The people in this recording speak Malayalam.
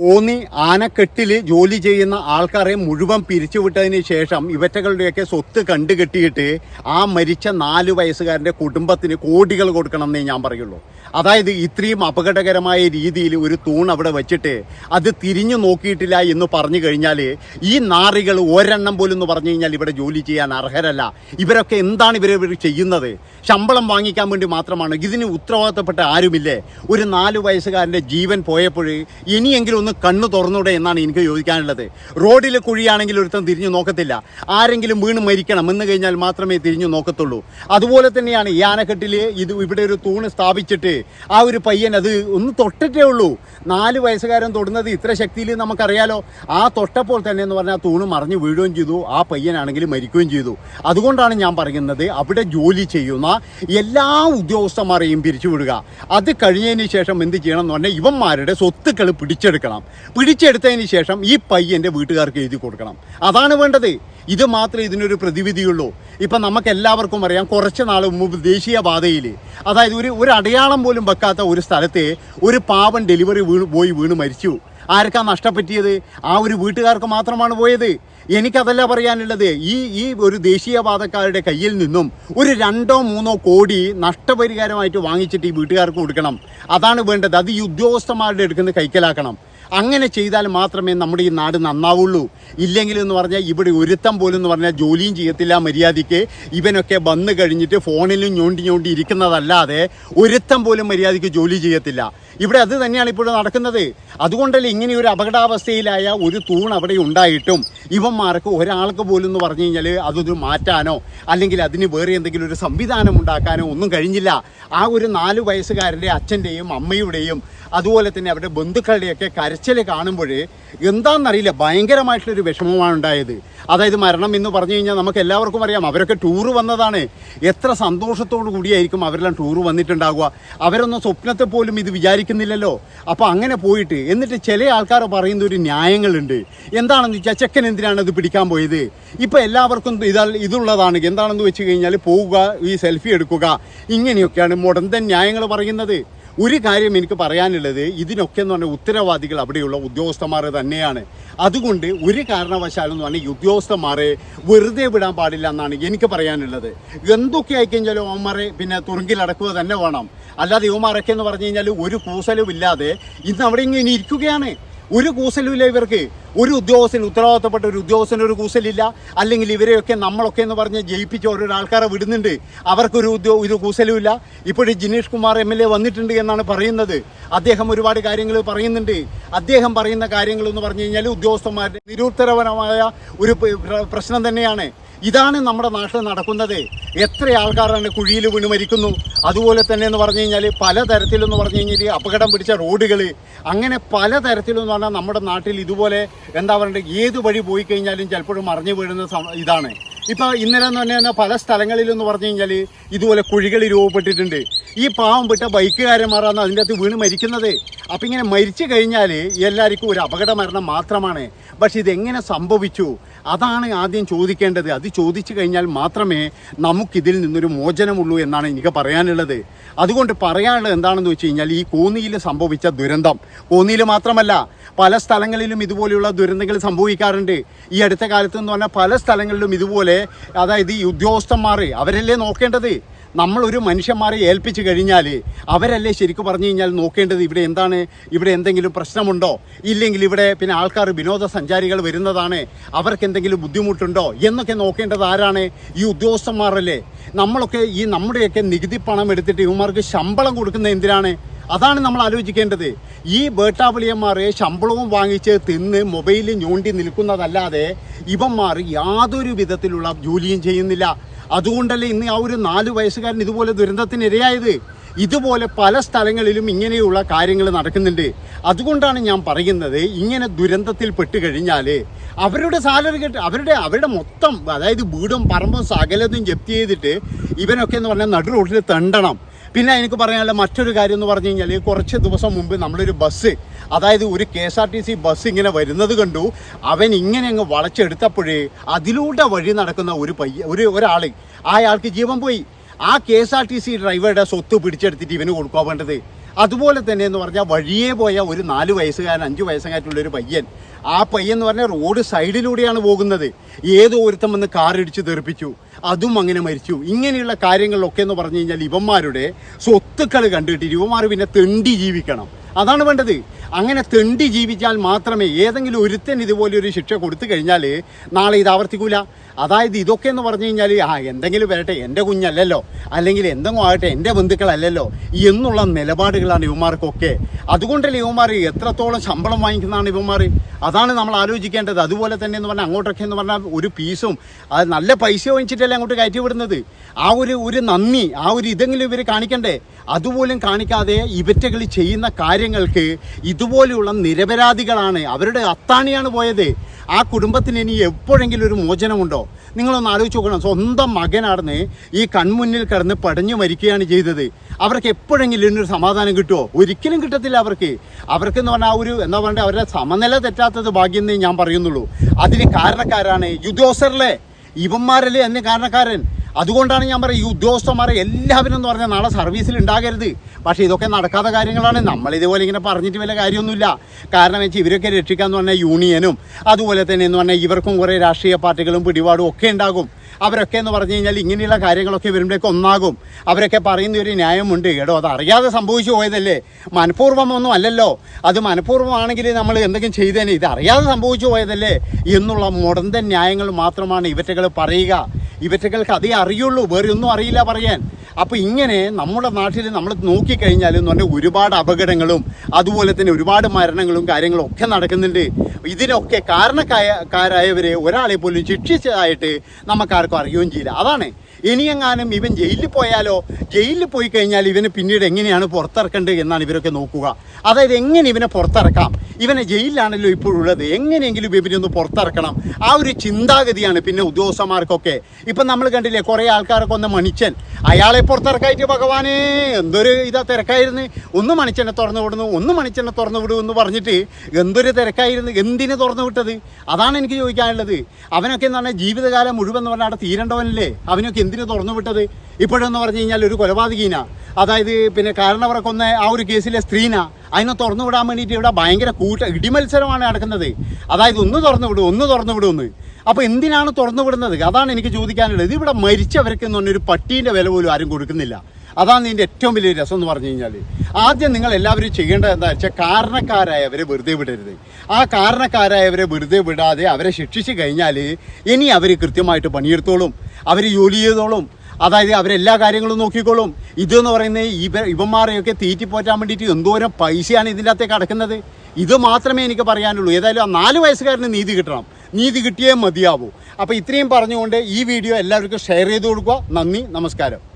കോന്നി ആനക്കെട്ടിൽ ജോലി ചെയ്യുന്ന ആൾക്കാരെ മുഴുവൻ പിരിച്ചുവിട്ടതിന് ശേഷം ഇവറ്റകളുടെയൊക്കെ സ്വത്ത് കണ്ടുകെട്ടിയിട്ട് ആ മരിച്ച നാല് വയസ്സുകാരന്റെ കുടുംബത്തിന് കോടികൾ കൊടുക്കണം എന്നേ ഞാൻ പറയുള്ളൂ. അതായത് ഇത്രയും അപകടകരമായ രീതിയിൽ ഒരു തൂൺ അവിടെ വെച്ചിട്ട് അത് തിരിഞ്ഞു നോക്കിയിട്ടില്ല എന്ന് പറഞ്ഞു കഴിഞ്ഞാൽ ഈ നാറികൾ ഒരെണ്ണം പോലും എന്ന് പറഞ്ഞു കഴിഞ്ഞാൽ ഇവിടെ ജോലി ചെയ്യാൻ അർഹരല്ല. ഇവരൊക്കെ എന്താണ് ഇവർ ഇവർ ചെയ്യുന്നത്? ശമ്പളം വാങ്ങിക്കാൻ വേണ്ടി മാത്രമാണ്. ഇതിന് ഉത്തരവാദിത്തപ്പെട്ട ആരുമില്ലേ? ഒരു നാല് വയസ്സുകാരന്റെ ജീവൻ പോയപ്പോൾ ഇനിയെങ്കിലും ഒന്ന് കണ്ണു തുറന്നൂടെ എന്നാണ് എനിക്ക് ചോദിക്കാനുള്ളത്. റോഡിൽ കുഴിയാണെങ്കിൽ ഒരുത്തം തിരിഞ്ഞു നോക്കത്തില്ല. ആരെങ്കിലും വീണ് മരിക്കണം എന്ന് കഴിഞ്ഞാൽ മാത്രമേ തിരിഞ്ഞു നോക്കത്തുള്ളൂ. അതുപോലെ തന്നെയാണ് ഈ ആനക്കെട്ടിൽ ഇത് ഇവിടെ ഒരു തൂണ് സ്ഥാപിച്ചിട്ട് ആ ഒരു പയ്യൻ അത് ഒന്ന് തൊട്ടിട്ടേ ഉള്ളൂ. നാല് വയസ്സുകാരൻ തൊടുന്നത് ഇത്ര ശക്തിയിൽ നമുക്കറിയാലോ. ആ തൊട്ടപ്പോൾ തന്നെ എന്ന് പറഞ്ഞാൽ തൂണ് മറിഞ്ഞു വീഴുകയും ചെയ്തു. ആ പയ്യനാണെങ്കിൽ മരിക്കുകയും ചെയ്തു. അതുകൊണ്ടാണ് ഞാൻ പറയുന്നത് അവിടെ ജോലി ചെയ്യുന്ന എല്ലാ ഉദ്യോഗസ്ഥന്മാരെയും പിരിച്ചുവിടുക. അത് കഴിഞ്ഞതിന് ശേഷം എന്ത് ചെയ്യണം എന്ന് പറഞ്ഞാൽ ഇവന്മാരുടെ സ്വത്തുക്കൾ പിടിച്ചെടുക്കണം. പിടിച്ചെടുത്തതിന് ശേഷം ഈ പയ്യന്റെ വീട്ടുകാർക്ക് എഴുതി കൊടുക്കണം. അതാണ് വേണ്ടത്. ഇത് മാത്രമേ ഇതിനൊരു പ്രതിവിധിയുള്ളൂ. ഇപ്പം നമുക്ക് എല്ലാവർക്കും അറിയാം കുറച്ച് നാൾ മുമ്പ് ദേശീയപാതയിൽ അതായത് ഒരു ഒരു അടയാളം പോലും വെക്കാത്ത ഒരു സ്ഥലത്തെ ഒരു പാവൻ ഡെലിവറി വീണ് പോയി വീണ് മരിച്ചു. ആർക്കാ നഷ്ടപ്പെട്ടിയത് ആ ഒരു വീട്ടുകാർക്ക് മാത്രമാണ് പോയത്. എനിക്കതല്ല പറയാനുള്ളത്. ഈ ഈ ഒരു ദേശീയപാതക്കാരുടെ കയ്യിൽ നിന്നും ഒരു രണ്ടോ മൂന്നോ കോടി നഷ്ടപരിഹാരമായിട്ട് വാങ്ങിച്ചിട്ട് ഈ വീട്ടുകാർക്ക് കൊടുക്കണം. അതാണ് വേണ്ടത്. അത് ഈ ഉദ്യോഗസ്ഥന്മാരുടെ എടുക്കുന്ന കൈക്കലാക്കണം. അങ്ങനെ ചെയ്താൽ മാത്രമേ നമ്മുടെ ഈ നാട് നന്നാവുള്ളൂ. ഇല്ലെങ്കിൽ എന്ന് പറഞ്ഞാൽ ഇവിടെ ഒരുത്തം പോലും എന്ന് പറഞ്ഞാൽ ജോലിയും ചെയ്യത്തില്ല മര്യാദയ്ക്ക്. ഇവനൊക്കെ വന്നു കഴിഞ്ഞിട്ട് ഫോണിലും ഞോണ്ടി ഞോണ്ടി ഇരിക്കുന്നതല്ലാതെ ഒരുത്തം പോലും മര്യാദയ്ക്ക് ജോലി ചെയ്യത്തില്ല. ഇവിടെ അത് തന്നെയാണ് ഇപ്പോഴും നടക്കുന്നത്. അതുകൊണ്ടല്ലേ ഇങ്ങനെ ഒരു അപകടാവസ്ഥയിലായ ഒരു തൂൺ അവിടെ ഉണ്ടായിട്ടും ഇവന്മാർക്ക് ഒരാൾക്ക് പോലും എന്ന് പറഞ്ഞു കഴിഞ്ഞാൽ അതൊരു മാറ്റാനോ അല്ലെങ്കിൽ അതിന് വേറെ എന്തെങ്കിലും ഒരു സംവിധാനം ഉണ്ടാക്കാനോ ഒന്നും കഴിഞ്ഞില്ല. ആ ഒരു നാല് വയസ്സുകാരന്റെ അച്ഛന്റെയും അമ്മയുടെയും അതുപോലെ തന്നെ അവരുടെ ബന്ധുക്കളുടെയൊക്കെ കരച്ചിൽ കാണുമ്പോൾ എന്താണെന്നറിയില്ല ഭയങ്കരമായിട്ടുള്ളൊരു വിഷമമാണ് ഉണ്ടായത്. അതായത് മരണം എന്ന് പറഞ്ഞു കഴിഞ്ഞാൽ നമുക്ക് എല്ലാവർക്കും അറിയാം. അവരൊക്കെ ടൂറ് വന്നതാണ്. എത്ര സന്തോഷത്തോടു കൂടിയായിരിക്കും അവരെല്ലാം ടൂറ് വന്നിട്ടുണ്ടാവുക. അവരൊന്നും സ്വപ്നത്തെ പോലും ഇത് വിചാരിക്കുന്നില്ലല്ലോ. അപ്പോൾ അങ്ങനെ പോയിട്ട് എന്നിട്ട് ചില ആൾക്കാർ പറയുന്ന ഒരു ന്യായങ്ങളുണ്ട്. എന്താണെന്ന് വെച്ചാൽ ചെക്കൻ എന്തിനാണ് ഇത് പിടിക്കാൻ പോയത്? ഇപ്പോൾ എല്ലാവർക്കും ഇതാ ഇതുള്ളതാണ്. എന്താണെന്ന് വെച്ച് കഴിഞ്ഞാൽ പോവുക ഈ സെൽഫി എടുക്കുക. ഇങ്ങനെയൊക്കെയാണ് മുടന്തൻ ന്യായങ്ങൾ പറയുന്നത്. ഒരു കാര്യം എനിക്ക് പറയാനുള്ളത് ഇതിനൊക്കെ എന്ന് പറഞ്ഞാൽ ഉത്തരവാദികൾ അവിടെയുള്ള ഉദ്യോഗസ്ഥന്മാർ തന്നെയാണ്. അതുകൊണ്ട് ഒരു കാരണവശാലും എന്ന് പറഞ്ഞാൽ ഉദ്യോഗസ്ഥന്മാരെ വെറുതെ വിടാൻ പാടില്ല എന്നാണ് എനിക്ക് പറയാനുള്ളത്. എന്തൊക്കെ ആയിക്കഴിഞ്ഞാലും അവന്മാരെ പിന്നെ തുറുങ്കിലടക്കുക തന്നെ വേണം. അല്ലാതെ ഇവന്മാരൊക്കെ എന്ന് പറഞ്ഞു കഴിഞ്ഞാൽ ഒരു കൂസലും ഇല്ലാതെ ഇന്ന് അവിടെ ഇങ്ങനെ ഇരിക്കുകയാണ്. ഒരു കൂസലുമില്ല ഇവർക്ക്. ഒരു ഉദ്യോഗസ്ഥന് ഉത്തരവാദിത്തപ്പെട്ട ഒരു ഉദ്യോഗസ്ഥന് ഒരു കൂസലില്ല. അല്ലെങ്കിൽ ഇവരെയൊക്കെ നമ്മളൊക്കെ എന്ന് പറഞ്ഞ് ജയിപ്പിച്ച് ഓരോ ആൾക്കാരെ വിടുന്നുണ്ട്. അവർക്കൊരു ഉദ്യോഗ ഒരു കൂസലുമില്ല. ഇപ്പോഴും Jineesh Kumar M L A വന്നിട്ടുണ്ട് എന്നാണ് പറയുന്നത്. അദ്ദേഹം ഒരുപാട് കാര്യങ്ങൾ പറയുന്നുണ്ട്. അദ്ദേഹം പറയുന്ന കാര്യങ്ങൾ എന്ന് പറഞ്ഞു കഴിഞ്ഞാൽ ഉദ്യോഗസ്ഥന്മാരുടെ നിരുത്തരവനമായ ഒരു പ്രശ്നം തന്നെയാണ്. ഇതാണ് നമ്മുടെ നാട്ടിൽ നടക്കുന്നത്. എത്ര ആൾക്കാരാണ് കുഴിയിൽ വീണ് മരിക്കുന്നു? അതുപോലെ തന്നെ എന്ന് പറഞ്ഞു കഴിഞ്ഞാൽ പലതരത്തിലെന്ന് പറഞ്ഞു കഴിഞ്ഞാൽ അപകടം പിടിച്ച റോഡുകൾ അങ്ങനെ പലതരത്തിലെന്ന് പറഞ്ഞാൽ നമ്മുടെ നാട്ടിൽ ഇതുപോലെ എന്താ പറയുക ഏത് വഴി പോയി കഴിഞ്ഞാലും ചിലപ്പോഴും മറിഞ്ഞു വീഴുന്ന ഇതാണ്. ഇപ്പോൾ ഇന്നലെ എന്ന് പറഞ്ഞാൽ പല സ്ഥലങ്ങളിലെന്ന് പറഞ്ഞു കഴിഞ്ഞാൽ ഇതുപോലെ കുഴികൾ രൂപപ്പെട്ടിട്ടുണ്ട്. ഈ പാവം വിട്ട ബൈക്കുകാരന്മാരാണ് അതിന്റെ അകത്ത് വീണ് മരിക്കുന്നത്. അപ്പം ഇങ്ങനെ മരിച്ചു കഴിഞ്ഞാൽ എല്ലാവർക്കും ഒരു അപകട മരണം മാത്രമാണ്. പക്ഷെ ഇതെങ്ങനെ സംഭവിച്ചു? അതാണ് ആദ്യം ചോദിക്കേണ്ടത്. അത് ചോദിച്ചു കഴിഞ്ഞാൽ മാത്രമേ നമുക്കിതിൽ നിന്നൊരു മോചനമുള്ളൂ എന്നാണ് എനിക്ക് പറയാനുള്ളത്. അതുകൊണ്ട് പറയാനുള്ളത് എന്താണെന്ന് വെച്ച് കഴിഞ്ഞാൽ ഈ കോന്നിയിൽ സംഭവിച്ച ദുരന്തം. കോന്നിയിൽ മാത്രമല്ല പല സ്ഥലങ്ങളിലും ഇതുപോലെയുള്ള ദുരന്തങ്ങൾ സംഭവിക്കാറുണ്ട്. ഈ അടുത്ത കാലത്ത് എന്ന് പറഞ്ഞാൽ പല സ്ഥലങ്ങളിലും ഇതുപോലെ അതായത് ഈ ഉദ്യോഗസ്ഥന്മാർ അവരല്ലേ നോക്കേണ്ടത്? നമ്മൾ ഒരു മനുഷ്യന്മാരെ ഏൽപ്പിച്ചു കഴിഞ്ഞാൽ അവരല്ലേ ശരിക്കും പറഞ്ഞു കഴിഞ്ഞാൽ നോക്കേണ്ടത് ഇവിടെ എന്താണ്? ഇവിടെ എന്തെങ്കിലും പ്രശ്നമുണ്ടോ? ഇല്ലെങ്കിൽ ഇവിടെ പിന്നെ ആൾക്കാർ വിനോദസഞ്ചാരികൾ വരുന്നതാണ്. അവർക്ക് എന്തെങ്കിലും ബുദ്ധിമുട്ടുണ്ടോ? എന്നൊക്കെ നോക്കേണ്ടത് ആരാണ്? ഈ ഉദ്യോഗസ്ഥന്മാരല്ലേ. നമ്മളൊക്കെ ഈ നമ്മുടെയൊക്കെ നികുതി പണം എടുത്തിട്ട് ഇവന്മാർക്ക് ശമ്പളം കൊടുക്കുന്ന എന്തിനാണ്? അതാണ് നമ്മൾ ആലോചിക്കേണ്ടത്. ഈ വേട്ടാവളിയന്മാരെ ശമ്പളവും വാങ്ങിച്ച് തിന്ന് മൊബൈലിൽ ഞോണ്ടി നിൽക്കുന്നതല്ലാതെ ഇവന്മാർ യാതൊരു വിധത്തിലുള്ള ജോലിയും ചെയ്യുന്നില്ല. അതുകൊണ്ടല്ലേ ഇന്ന് ആ ഒരു നാല് വയസ്സുകാരൻ ഇതുപോലെ ദുരന്തത്തിനിരയായത്? ഇതുപോലെ പല സ്ഥലങ്ങളിലും ഇങ്ങനെയുള്ള കാര്യങ്ങൾ നടക്കുന്നുണ്ട്. അതുകൊണ്ടാണ് ഞാൻ പറയുന്നത് ഇങ്ങനെ ദുരന്തത്തിൽ പെട്ട് കഴിഞ്ഞാൽ അവരുടെ സാലറി കിട്ടും അവരുടെ അവരുടെ മൊത്തം അതായത് വീടും പറമ്പും സകലതും ജപ്തി ചെയ്തിട്ട് ഇവനൊക്കെ എന്ന് പറഞ്ഞാൽ നടു റോഡിൽ തെണ്ടണം. പിന്നെ എനിക്ക് പറയാനുള്ള മറ്റൊരു കാര്യം എന്ന് പറഞ്ഞു കഴിഞ്ഞാൽ കുറച്ച് ദിവസം മുമ്പ് നമ്മളൊരു ബസ് അതായത് ഒരു K S R T C bus ഇങ്ങനെ വരുന്നത് കണ്ടു. അവൻ ഇങ്ങനെ അങ്ങ് വളച്ചെടുത്തപ്പോഴേ അതിലൂടെ വഴി നടക്കുന്ന ഒരു പയ്യ ഒരു ഒരാൾ ആ അയാൾക്ക് ജീവൻ പോയി. ആ K S R T C ഡ്രൈവറുടെ സ്വത്ത് പിടിച്ചെടുത്തിട്ട് ഇവന് കൊടുക്കുക വേണ്ടത്. അതുപോലെ തന്നെ എന്ന് പറഞ്ഞാൽ വഴിയേ പോയ ഒരു നാല് വയസ്സുകാരൻ അഞ്ച് വയസ്സുകാരുള്ള ഒരു പയ്യൻ. ആ പയ്യൻ എന്ന് പറഞ്ഞാൽ റോഡ് സൈഡിലൂടെയാണ് പോകുന്നത്. ഏതോ ഒരുത്തം വന്ന് കാറിടിച്ച് തെറിപ്പിച്ചു. അതും അങ്ങനെ മരിച്ചു. ഇങ്ങനെയുള്ള കാര്യങ്ങളിലൊക്കെ എന്ന് പറഞ്ഞു കഴിഞ്ഞാൽ ഇവന്മാരുടെ സ്വത്തുക്കൾ കണ്ടിട്ട് ഇവന്മാർ പിന്നെ തെണ്ടി ജീവിക്കണം. അതാണ് വേണ്ടത്. അങ്ങനെ തെണ്ടി ജീവിച്ചാൽ മാത്രമേ ഏതെങ്കിലും ഒരുത്തൻ ഇതുപോലെ ഒരു ശിക്ഷ കൊടുത്തു കഴിഞ്ഞാൽ നാളെ ഇത് ആവർത്തിക്കൂല. അതായത് ഇതൊക്കെ എന്ന് പറഞ്ഞു കഴിഞ്ഞാൽ ആ എന്തെങ്കിലും വരട്ടെ എന്റെ കുഞ്ഞല്ലല്ലോ. അല്ലെങ്കിൽ എന്തെങ്കിലും ആകട്ടെ എന്റെ ബന്ധുക്കളല്ലല്ലോ. എന്നുള്ള നിലപാടുകളാണ് ഇവന്മാർക്കൊക്കെ. അതുകൊണ്ടല്ലേ ഇവന്മാർ എത്രത്തോളം ശമ്പളം വാങ്ങിക്കുന്നതാണ് ഇവന്മാർ? അതാണ് നമ്മൾ ആലോചിക്കേണ്ടത്. അതുപോലെ തന്നെ എന്ന് പറഞ്ഞാൽ അങ്ങോട്ടൊക്കെ എന്ന് പറഞ്ഞാൽ ഒരു പീസും അത് നല്ല പൈസ വാങ്ങിച്ചിട്ടല്ലേ അങ്ങോട്ട് കയറ്റിവിടുന്നത്. ആ ഒരു ഒരു നന്ദി ആ ഒരു ഇതെങ്കിലും ഇവർ കാണിക്കണ്ടേ? അതുപോലും കാണിക്കാതെ ഇവറ്റകൾ ചെയ്യുന്ന കാര്യങ്ങൾക്ക് ഇതുപോലെയുള്ള നിരപരാധികളാണ്. അവരുടെ അത്താണിയാണ് പോയത്. ആ കുടുംബത്തിന് ഇനി എപ്പോഴെങ്കിലും ഒരു മോചനമുണ്ടോ? നിങ്ങളൊന്ന് ആലോചിച്ച് നോക്കണം. സ്വന്തം മകനാണെന്ന് ഈ കൺമുന്നിൽ കിടന്ന് പടഞ്ഞു മരിക്കുകയാണ് ചെയ്തത്. അവർക്ക് എപ്പോഴെങ്കിലും ഒരു സമാധാനം കിട്ടുമോ ഒരിക്കലും കിട്ടത്തില്ല അവർക്ക്. അവർക്കെന്ന് പറഞ്ഞാൽ ആ ഒരു എന്താ പറയുക അവരുടെ സമനില തെറ്റാത്തത് ഭാഗ്യം എന്നേ ഞാൻ പറയുന്നുള്ളൂ. അതിന് കാരണക്കാരാണ് യുദ്ധോസറിലെ ഇവന്മാരല്ലേ അതിന് കാരണക്കാരൻ? അതുകൊണ്ടാണ് ഞാൻ പറയുക ഈ ഉദ്യോഗസ്ഥന്മാരെ എല്ലാവരും എന്ന് പറഞ്ഞാൽ നാളെ സർവീസിൽ ഉണ്ടാകരുത്. പക്ഷേ ഇതൊക്കെ നടക്കാത്ത കാര്യങ്ങളാണ്. നമ്മൾ ഇതുപോലെ ഇങ്ങനെ പറഞ്ഞിട്ട് വലിയ കാര്യമൊന്നുമില്ല. കാരണം വെച്ചാൽ ഇവരൊക്കെ രക്ഷിക്കാന്ന് പറഞ്ഞാൽ യൂണിയനും അതുപോലെ തന്നെ എന്ന് പറഞ്ഞാൽ ഇവർക്കും കുറേ രാഷ്ട്രീയ പാർട്ടികളും പിടിപാടും ഒക്കെ ഉണ്ടാകും. അവരൊക്കെ എന്ന് പറഞ്ഞു കഴിഞ്ഞാൽ ഇങ്ങനെയുള്ള കാര്യങ്ങളൊക്കെ വരുമ്പോഴേക്ക് ഒന്നാകും. അവരൊക്കെ പറയുന്ന ഒരു ന്യായമുണ്ട്. കേട്ടോ അത് അറിയാതെ സംഭവിച്ചു പോയതല്ലേ? മനഃപൂർവമൊന്നും അല്ലല്ലോ. അത് മനഃപൂർവമാണെങ്കിൽ നമ്മൾ എന്തെങ്കിലും ചെയ്തേനെ. ഇത് അറിയാതെ സംഭവിച്ചു പോയതല്ലേ? എന്നുള്ള മുടന്തൻ ന്യായങ്ങൾ മാത്രമാണ് ഇവറ്റകൾ പറയുക. ഇവറ്റകൾക്ക് അതേ അറിയുള്ളൂ വേറെ ഒന്നും അറിയില്ല പറയാൻ. അപ്പോൾ ഇങ്ങനെ നമ്മുടെ നാട്ടിൽ നമ്മൾ നോക്കിക്കഴിഞ്ഞാൽ എന്ന് പറഞ്ഞാൽ ഒരുപാട് അപകടങ്ങളും അതുപോലെ തന്നെ ഒരുപാട് മരണങ്ങളും കാര്യങ്ങളും ഒക്കെ നടക്കുന്നുണ്ട്. ഇതിനൊക്കെ കാരണക്കാരായവരെ ഒരാളെ പോലും ശിക്ഷിച്ചതായിട്ട് നമുക്കാർക്കും അറിയുകയും ചെയ്യില്ല. അതാണ് ഇനിയെങ്ങാനും ഇവൻ ജയിലിൽ പോയാലോ? ജയിലിൽ പോയി കഴിഞ്ഞാൽ ഇവന് പിന്നീട് എങ്ങനെയാണ് പുറത്തിറക്കേണ്ടത് എന്നാണ് ഇവരൊക്കെ നോക്കുക. അതായത് എങ്ങനെ ഇവനെ പുറത്തിറക്കാം? ഇവനെ ജയിലിലാണല്ലോ ഇപ്പോഴുള്ളത് എങ്ങനെയെങ്കിലും ഇവനെ ഒന്ന് പുറത്തിറക്കണം. ആ ഒരു ചിന്താഗതിയാണ് പിന്നെ ഉദ്യോഗസ്ഥന്മാർക്കൊക്കെ. ഇപ്പം നമ്മൾ കണ്ടില്ലേ കുറേ ആൾക്കാരൊക്കെ ഒന്ന് മണിച്ചൻ. അയാളെ പുറത്തിറക്കായിട്ട് ഭഗവാനെ എന്തൊരു ഇതാ തിരക്കായിരുന്നു. ഒന്ന് മണിച്ചനെ തുറന്നു വിടുന്നു ഒന്ന് മണിച്ചനെ തുറന്നു വിടൂ എന്ന് പറഞ്ഞിട്ട് എന്തൊരു തിരക്കായിരുന്നു. എന്തിന് തുറന്നു വിട്ടത്? അതാണ് എനിക്ക് ചോദിക്കാനുള്ളത്. അവനൊക്കെ എന്ന് പറഞ്ഞാൽ ജീവിതകാലം മുഴുവൻ എന്ന് പറഞ്ഞാൽ അവിടെ തീരേണ്ടവനല്ലേ? അവനൊക്കെ എന്തിനു തുറന്നു വിട്ടത്? ഇപ്പോഴെന്ന് പറഞ്ഞു കഴിഞ്ഞാൽ ഒരു കൊലപാതകീന. അതായത് പിന്നെ കാരണവരെ കൊന്ന ആ ഒരു കേസിലെ സ്ത്രീന. അതിനെ തുറന്നു വിടാൻ വേണ്ടിയിട്ട് ഇവിടെ ഭയങ്കര കൂട്ട ഇടിമത്സരമാണ് നടക്കുന്നത്. അതായത് ഒന്ന് തുറന്നു വിടും ഒന്ന് തുറന്നു വിടും ഒന്ന് അപ്പോൾ എന്തിനാണ് തുറന്നു വിടുന്നത്? അതാണ് എനിക്ക് ചോദിക്കാനുള്ളത്. ഇവിടെ മരിച്ചവർക്ക് എന്ന് പറഞ്ഞൊരു പട്ടീന്റെ വില പോലും ആരും കൊടുക്കുന്നില്ല. അതാണ് ഇതിന്റെ ഏറ്റവും വലിയ രസം എന്ന് പറഞ്ഞു കഴിഞ്ഞാൽ. ആദ്യം നിങ്ങൾ എല്ലാവരും ചെയ്യേണ്ടത് എന്താ വെച്ചാൽ കാരണക്കാരായവരെ വെറുതെ വിടരുത്. ആ കാരണക്കാരായവരെ വെറുതെ വിടാതെ അവരെ ശിക്ഷിച്ചു കഴിഞ്ഞാൽ ഇനി അവർ കൃത്യമായിട്ട് പണിയെടുത്തോളും. അവർ ജോലി ചെയ്തോളും. അതായത് അവരെല്ലാ കാര്യങ്ങളും നോക്കിക്കോളും. ഇതെന്ന് പറയുന്നത് ഇവ ഇവന്മാരെയൊക്കെ തീറ്റിപ്പോറ്റാൻ വേണ്ടിയിട്ട് എന്തോരം പൈസയാണ് ഇതിന്റെ അകത്തേക്ക് അടക്കുന്നത്? ഇത് മാത്രമേ എനിക്ക് പറയാനുള്ളൂ. ഏതായാലും ആ നാല് വയസ്സുകാരന് നീതി കിട്ടണം. നീതി കിട്ടിയേ മതിയാവൂ. അപ്പോൾ ഇത്രയും പറഞ്ഞുകൊണ്ട് ഈ വീഡിയോ എല്ലാവർക്കും ഷെയർ ചെയ്ത് കൊടുക്കുക. നന്ദി നമസ്കാരം.